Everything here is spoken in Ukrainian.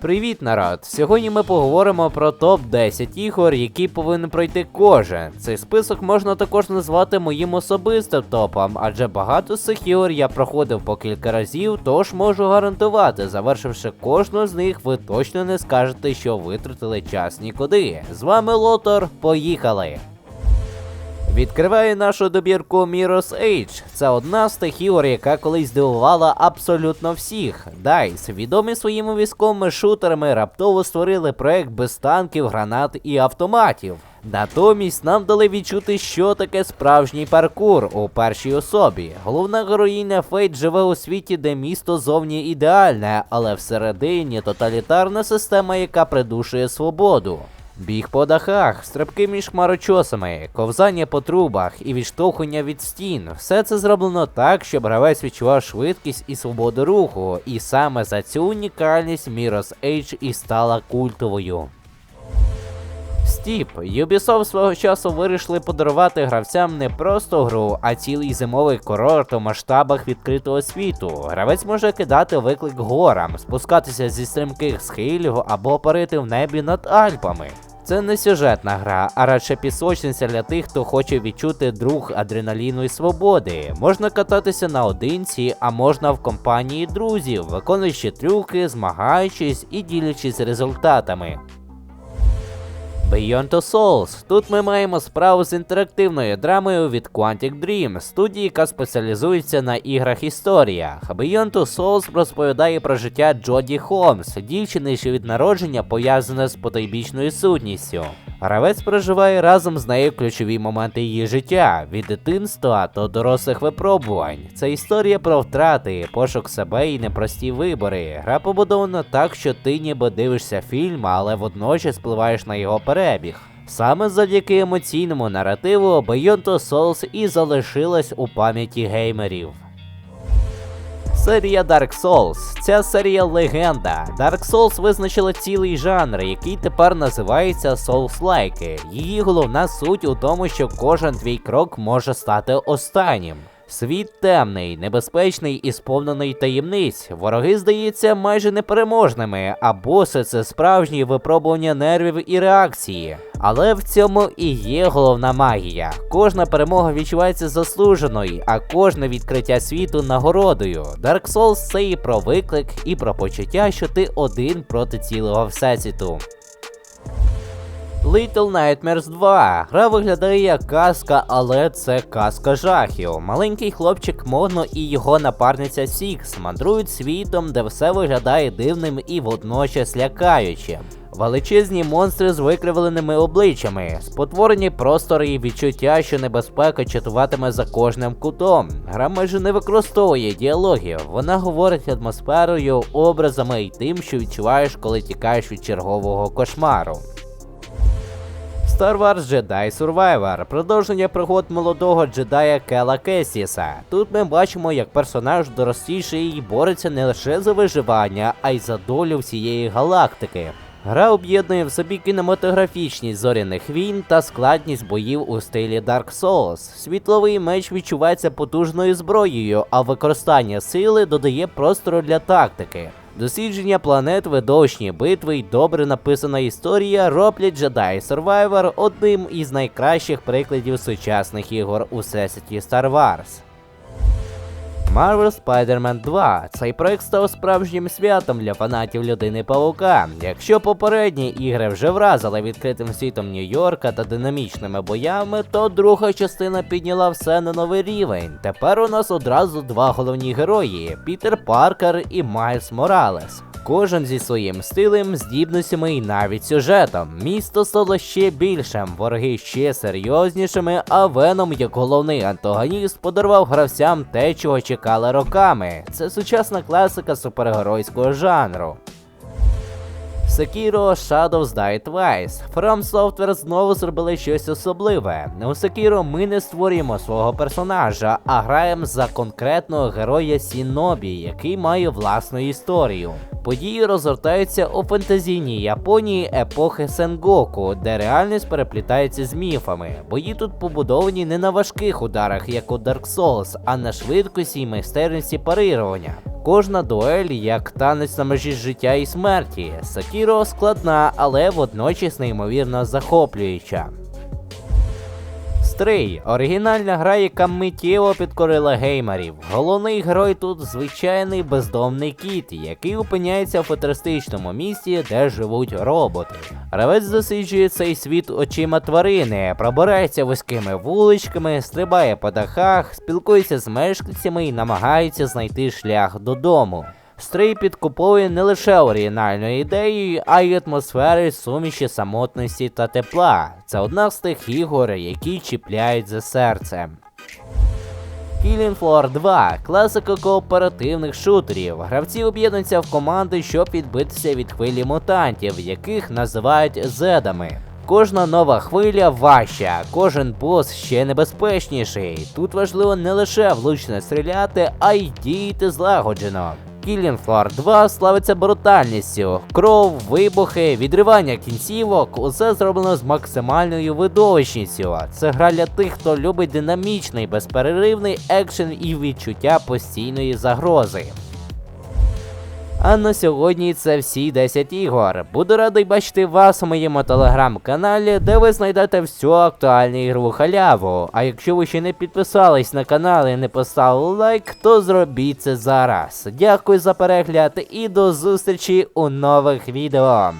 Привіт, народ! Сьогодні ми поговоримо про топ 10 ігор, які повинен пройти кожен. Цей список можна також назвати моїм особистим топом, адже багато з цих ігор я проходив по кілька разів, тож можу гарантувати, завершивши кожну з них, ви точно не скажете, що витратили час нікуди. З вами Лотор, поїхали! Відкриваю нашу добірку Mirror's Age. Це одна з тих ігор, яка колись здивувала абсолютно всіх. DICE, відомі своїми військовими шутерами, раптово створили проект без танків, гранат і автоматів. Натомість нам дали відчути, що таке справжній паркур у першій особі. Головна героїня Фейт живе у світі, де місто зовні ідеальне, але всередині тоталітарна система, яка придушує свободу. Біг по дахах, стрибки між хмарочосами, ковзання по трубах і відштовхування від стін. Все це зроблено так, щоб гравець відчував швидкість і свободу руху. І саме за цю унікальність Mirror's Age і стала культовою. Стіп, Ubisoft свого часу вирішили подарувати гравцям не просто гру, а цілий зимовий курорт у масштабах відкритого світу. Гравець може кидати виклик горам, спускатися зі стрімких схилів або парити в небі над Альпами. Це не сюжетна гра, а радше пісочниця для тих, хто хоче відчути друг адреналіну і свободи. Можна кататися наодинці, а можна в компанії друзів, виконуючи трюки, змагаючись і ділячись результатами. Beyond Two Souls. Тут ми маємо справу з інтерактивною драмою від Quantic Dream, студії, яка спеціалізується на іграх історіях. Beyond Two Souls розповідає про життя Джоді Холмс, дівчини, що від народження пов'язане з потойбічною сутністю. Гравець проживає разом з нею ключові моменти її життя від дитинства до дорослих випробувань. Це історія про втрати, пошук себе і непрості вибори. Гра побудована так, що ти ніби дивишся фільм, але водночас впливаєш на його перебіг. Саме завдяки емоційному наративу Beyond Two Souls і залишилась у пам'яті геймерів. Серія Dark Souls. Ця серія легенда. Dark Souls визначила цілий жанр, який тепер називається Souls-like. Її головна суть у тому, що кожен твій крок може стати останнім. Світ темний, небезпечний і сповнений таємниць. Вороги здаються майже непереможними, а боси це справжні випробування нервів і реакції. Але в цьому і є головна магія. Кожна перемога відчувається заслуженою, а кожне відкриття світу нагородою. Dark Souls це і про виклик, і про почуття, що ти один проти цілого всесвіту. Little Nightmares 2. Гра виглядає як казка, але це казка жахів. Маленький хлопчик Моно і його напарниця Сікс мандрують світом, де все виглядає дивним і водночас лякаючим. Величезні монстри з викривленими обличчями, спотворені простори і відчуття, що небезпека чатуватиме за кожним кутом. Гра майже не використовує діалогів, вона говорить атмосферою, образами і тим, що відчуваєш, коли тікаєш від чергового кошмару. Star Wars Jedi Survivor продовження пригод молодого джедая Кела Кесіса. Тут ми бачимо, як персонаж доросліший і бореться не лише за виживання, а й за долю всієї галактики. Гра об'єднує в собі кінематографічність зоряних війн та складність боїв у стилі Dark Souls. Світловий меч відчувається потужною зброєю, а використання сили додає простору для тактики. Дослідження планет, видовищні битви й добре написана історія роблять Jedi Survivor одним із найкращих прикладів сучасних ігор у всесвіті Star Wars. Marvel Spider-Man 2. Цей проект став справжнім святом для фанатів людини Павука. Якщо попередні ігри вже вразили відкритим світом Нью-Йорка та динамічними боями, то друга частина підняла все на новий рівень. Тепер у нас одразу два головні герої: Пітер Паркер і Майлз Моралес. Кожен зі своїм стилем, здібностями і навіть сюжетом. Місто стало ще більшим, вороги ще серйознішими, а Веном, як головний антагоніст, подарував гравцям те, чого чекали роками. Це сучасна класика супергеройського жанру. Sekiro Shadows Die Twice. From Software знову зробили щось особливе. У Sekiro ми не створюємо свого персонажа, а граємо за конкретного героя Сінобі, який має власну історію. Події розгортаються у фентезійній Японії епохи Сенгоку, де реальність переплітається з міфами. Бої тут побудовані не на важких ударах, як у Dark Souls, а на швидкості й майстерності парирування. Кожна дуель як танець на межі життя і смерті. Сакіро складна, але водночас неймовірно захоплююча. Стрий оригінальна гра, яка миттєво підкорила геймерів. Головний герой тут звичайний бездомний кіт, який опиняється в футуристичному місті, де живуть роботи. Гравець досліджує цей світ очима тварини, пробирається вузькими вуличками, стрибає по дахах, спілкується з мешканцями і намагається знайти шлях додому. Стрий підкуповує не лише оригінальною ідеєю, а й атмосферою суміші самотності та тепла. Це одна з тих ігор, які чіпляють за серце. Killing Floor 2 класика кооперативних шутерів. Гравці об'єднуються в команди, щоб відбитися від хвилі мутантів, яких називають зедами. Кожна нова хвиля важча, кожен бос ще небезпечніший. Тут важливо не лише влучно стріляти, а й діяти злагоджено. Killing Floor 2 славиться брутальністю, кров, вибухи, відривання кінцівок усе зроблено з максимальною видовищністю. Це гра для тих, хто любить динамічний, безперервний екшен і відчуття постійної загрози. А на сьогодні це всі 10 ігор. Буду радий бачити вас у моєму телеграм-каналі, де ви знайдете всю актуальну ігрову халяву. А якщо ви ще не підписались на канал і не поставили лайк, то зробіть це зараз. Дякую за перегляд і до зустрічі у нових відео.